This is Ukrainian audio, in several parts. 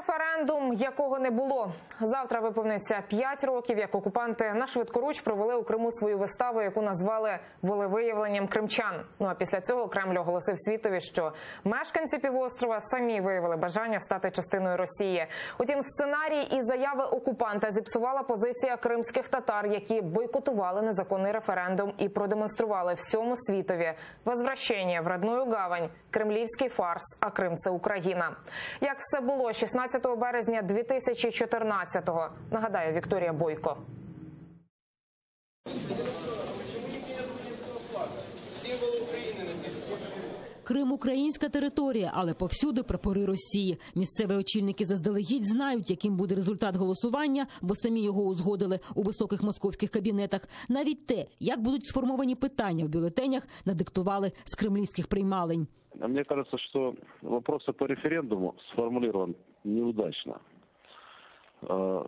Референдум, якого не було. Завтра виповниться 5 років, як окупанти на швидкоруч провели у Криму свою виставу, яку назвали волевиявленням кримчан. Ну а після цього Кремль оголосив світові, що мешканці півострова самі виявили бажання стати частиною Росії. Утім, сценарій і заяви окупанта зіпсувала позиція кримських татар, які бойкотували незаконний референдум і продемонстрували всьому світові возвращення в родную гавань, кремлівський фарс. А Крим це Україна. Як все було 16 березня 2014-го, нагадає Вікторія Бойко. Крим українська територія, але повсюди прапори Росії. Місцеві очільники заздалегідь знають, яким буде результат голосування, бо самі його узгодили у високих московських кабінетах. Навіть те, як будуть сформовані питання в бюлетенях, надиктували з кремлівських приймалень. А Мне кажется, что вопрос по референдуму сформулирован неудачно. Э,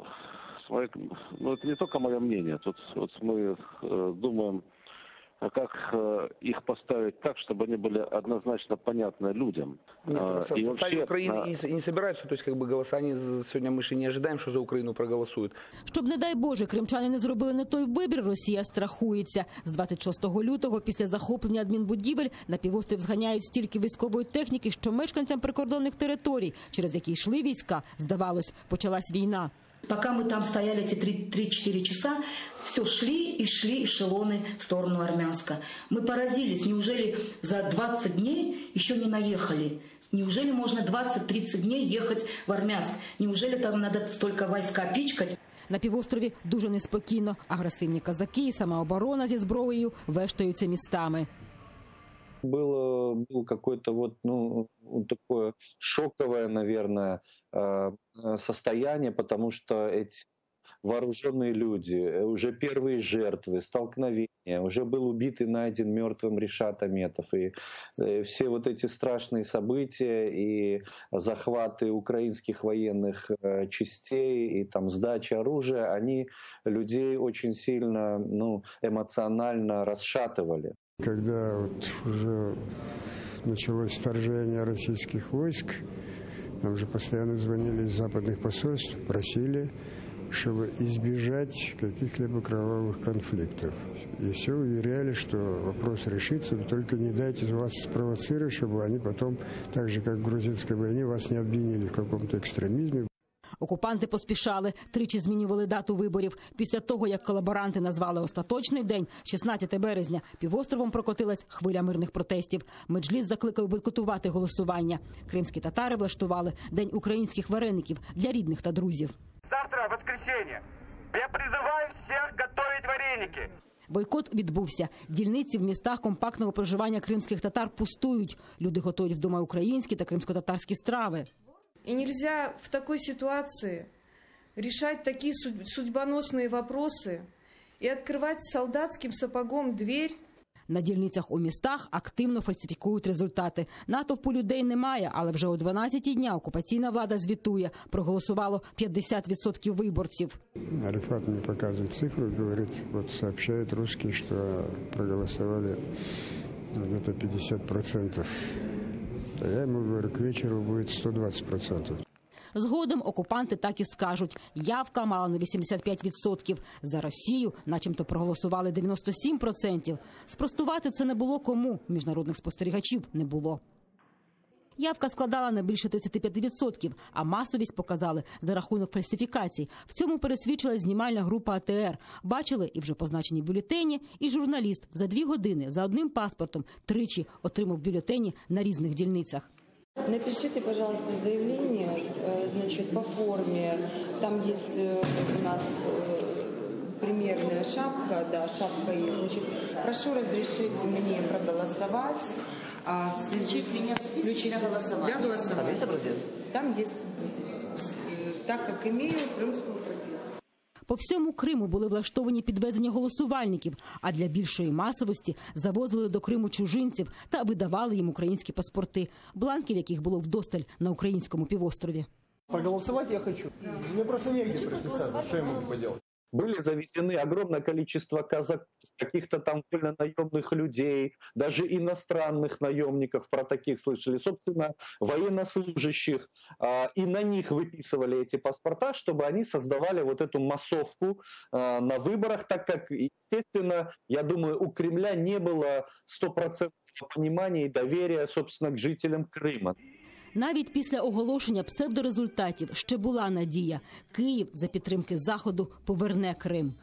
Ну, это не только мое мнение. Тут вот мы э, думаем, как э, их поставить так, чтобы они были однозначно понятны людям. Нет, Э, просто И в вообще, составе Украины на- и не, и не собираются, то есть как бы голосование за- сегодня мы же не ожидаем, что за Украину проголосуют. Щоб, не дай Боже, кримчани не зробили не той вибір, Росія страхується. З 26 лютого, після захоплення адмінбудівель, на півострів зганяють стільки військової техніки, що мешканцям прикордонних територій, через які йшли війська, здавалось, почалась війна. Пока мы там стояли эти три- 3-4 часа, все шли и шли эшелоны в сторону Армянска. Мы поразились, неужели за 20 дней еще не наехали? Неужели можно 20-30 дней ехать в Армянск? Неужели там надо столько войска пичкать? На півострові дуже неспокійно. Агресивні казаки і самооборона зі зброєю вештаються містами. было был какой-то вот ну такое шоковое, наверное, э, состояние, потому что эти вооруженные люди, э, уже первые жертвы, столкновения, уже был убит и найден мертвым Решат Аметов. И э, все вот эти страшные события и захваты украинских военных частей и там сдача оружия, они людей очень сильно ну, эмоционально расшатывали. Когда вот уже началось вторжение российских войск, нам же постоянно звонили из западных посольств, просили, чтобы избежать каких-либо кровавых конфликтов. И все уверяли, что вопрос решится, но только не дайте вас спровоцировать, чтобы они потом, так же как в грузинской войне, вас не обвинили в каком-то экстремизме. Окупанти поспішали, тричі змінювали дату виборів. Після того, як колаборанти назвали остаточний день, 16 березня, півостровом прокотилась хвиля мирних протестів. Меджліс закликав бойкотувати голосування. Кримські татари влаштували день українських вареників для рідних та друзів. Завтра воскресенье. Я призываю всех готовить вареники. Бойкот відбувся. Дільниці в містах компактного проживання кримських татар пустують. Люди готують вдома українські та кримсько-татарські страви. И нельзя в такой ситуации решать такие суд- судьбоносные вопросы и открывать солдатским сапогом дверь На дільницях у містах активно фальсифікують результати. Натовпу людей немає, але вже о 12 дня окупаційна влада звітує. Проголосувало 50% виборців. Арифат мне показывает цифру, говорит, вот сообщают русские, что проголосовали где-то 50%. Я ему говорю, к вечеру будет 120%. Згодом окупанти так і скажуть. Явка мала на 85%. За Росію, начебто, проголосували 97%. Спростувати це не було кому. Міжнародних спостерігачів не було. Явка складала не більше 35%, а масовість показали за рахунок фальсифікацій. В цьому пересвідчила знімальна група АТР. Бачили і вже позначені бюлетені, і журналіст за дві години за одним паспортом тричі отримав бюлетені на різних дільницях. Напишите, пожалуйста, заявление, э, значит, по форме. Там есть э, у нас э, примерная шапка, да, шапка есть. Значит, прошу разрешить мне проголосовать. А включить меня в список для голосования. Для голосования. Там есть образец. Э, Так как имею крымскую прописку. По всьому Криму були влаштовані підвезення голосувальників, а для більшої масовості завозили до Криму чужинців та видавали їм українські паспорти, бланків яких було вдосталь на українському півострові. Проголосовать я хочу. Мне просто негде прописаться. Что я могу поделать? Были завезены огромное количество казаков, каких-то там вольно-наемных людей, даже иностранных наемников, про таких слышали, собственно, военнослужащих, а, и на них выписывали эти паспорта, чтобы они создавали вот эту массовку а, на выборах, так как, естественно, я думаю, у Кремля не было стопроцентного понимания и доверия, собственно, к жителям Крыма. Навіть після оголошення псевдорезультатів ще була надія. Київ за підтримки заходу поверне Крим.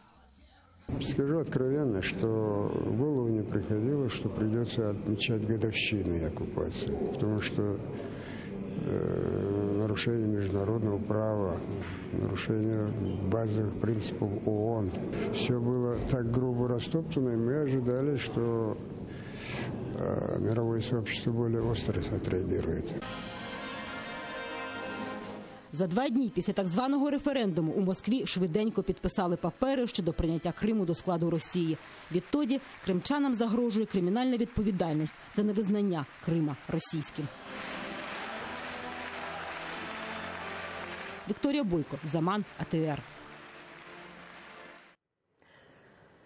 Скажу откровенно, что в голову не приходило, что придется отмечать годовщины оккупации, потому что э, нарушение международного права, нарушение базовых принципов ООН, все было так грубо растоптано, и мы ожидали, что э, мировое сообщество более остро отреагирует. За два дні після так званого референдуму у Москві швиденько підписали папери щодо прийняття Криму до складу Росії. Відтоді кримчанам загрожує кримінальна відповідальність за невизнання Крима російським. Вікторія Бойко, Заман, АТР.